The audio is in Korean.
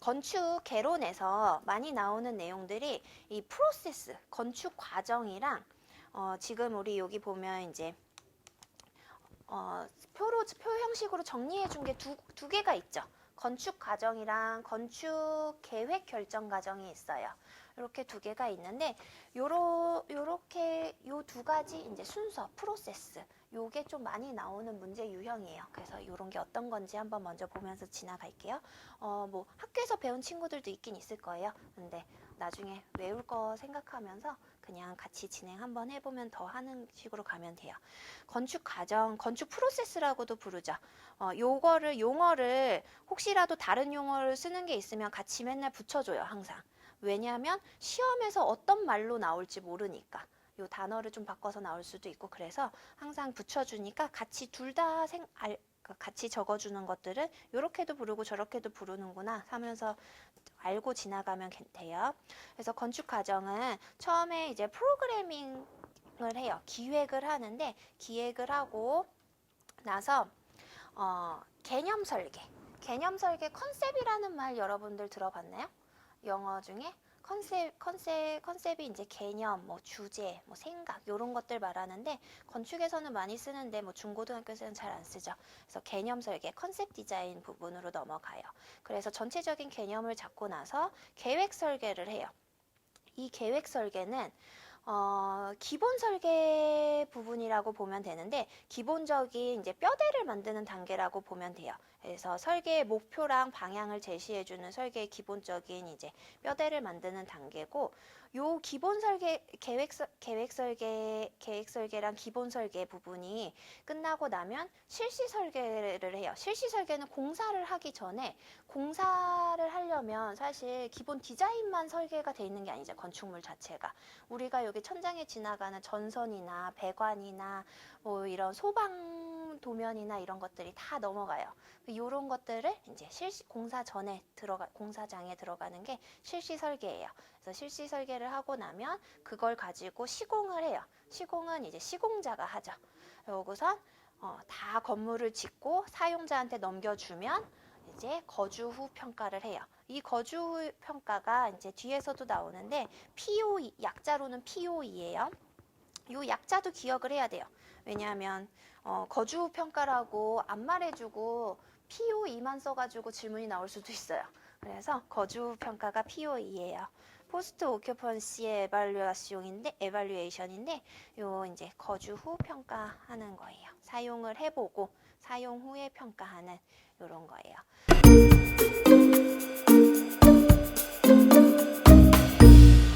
건축 개론에서 많이 나오는 내용들이 이 프로세스, 건축 과정이랑 어, 지금 우리 여기 보면 이제 어, 표로 표 형식으로 정리해 준 게 두 두 개가 있죠. 건축 과정이랑 건축 계획 결정 과정이 있어요. 이렇게 두 개가 있는데 요러 요렇게 요 두 가지 이제 순서 프로세스 요게 좀 많이 나오는 문제 유형이에요. 그래서 요런 게 어떤 건지 한번 먼저 보면서 지나갈게요. 어 뭐 학교에서 배운 친구들도 있긴 있을 거예요. 근데 나중에 외울 거 생각하면서 그냥 같이 진행 한번 해보면 더 하는 식으로 가면 돼요. 건축 과정, 건축 프로세스라고도 부르죠. 어, 요거를 용어를 혹시라도 다른 용어를 쓰는 게 있으면 같이 맨날 붙여줘요, 항상. 왜냐하면 시험에서 어떤 말로 나올지 모르니까. 요 단어를 좀 바꿔서 나올 수도 있고 그래서 항상 붙여주니까 같이 둘 다 생, 알, 그 같이 적어주는 것들은 이렇게도 부르고 저렇게도 부르는구나 하면서 알고 지나가면 괜- 돼요. 그래서 건축 과정은 처음에 이제 프로그래밍을 해요. 기획을 하는데 기획을 하고 나서 어, 개념 설계. 개념 설계 컨셉이라는 말 여러분들 들어봤나요? 영어 중에 컨셉 컨셉 컨셉이 이제 개념, 뭐 주제, 뭐 생각 이런 것들 말하는데 건축에서는 많이 쓰는데 뭐 중고등학교에서는 잘 안 쓰죠. 그래서 개념 설계, 컨셉 디자인 부분으로 넘어가요. 그래서 전체적인 개념을 잡고 나서 계획 설계를 해요. 이 계획 설계는 어, 기본 설계 부분이라고 보면 되는데 기본적인 이제 뼈대를 만드는 단계라고 보면 돼요. 그래서 설계의 목표랑 방향을 제시해 주는 설계의 기본적인 이제 뼈대를 만드는 단계고 요 기본 설계 계획 설- 계획 설계 계획 설계랑 기본 설계 부분이 끝나고 나면 실시 설계를 해요. 실시 설계는 공사를 하기 전에 공사를 하려면 사실 기본 디자인만 설계가 돼 있는 게 아니죠. 건축물 자체가. 우리가 여기 천장에 지나가는 전선이나 배관이나 뭐 이런 소방 도면이나 이런 것들이 다 넘어가요. 이런 것들을 이제 실시 공사 전에 들어가 공사장에 들어가는 게 실시 설계예요. 그래서 실시 설계를 하고 나면 그걸 가지고 시공을 해요. 시공은 이제 시공자가 하죠. 여기선 어, 다 건물을 짓고 사용자한테 넘겨주면 이제 거주 후 평가를 해요. 이 거주 후 평가가 이제 뒤에서도 나오는데 POE 약자로는 POE예요. 이 약자도 기억을 해야 돼요. 왜냐하면 어, 거주 후 평가라고 안 말해주고 POE만 써가지고 질문이 나올 수도 있어요. 그래서 거주 후 평가가 POE예요. 포스트 오큐펀시의 에발류아시용인데 에발류에이션인데 요 이제 거주 후 평가하는 거예요. 사용을 해보고 사용 후에 평가하는 요런 거예요.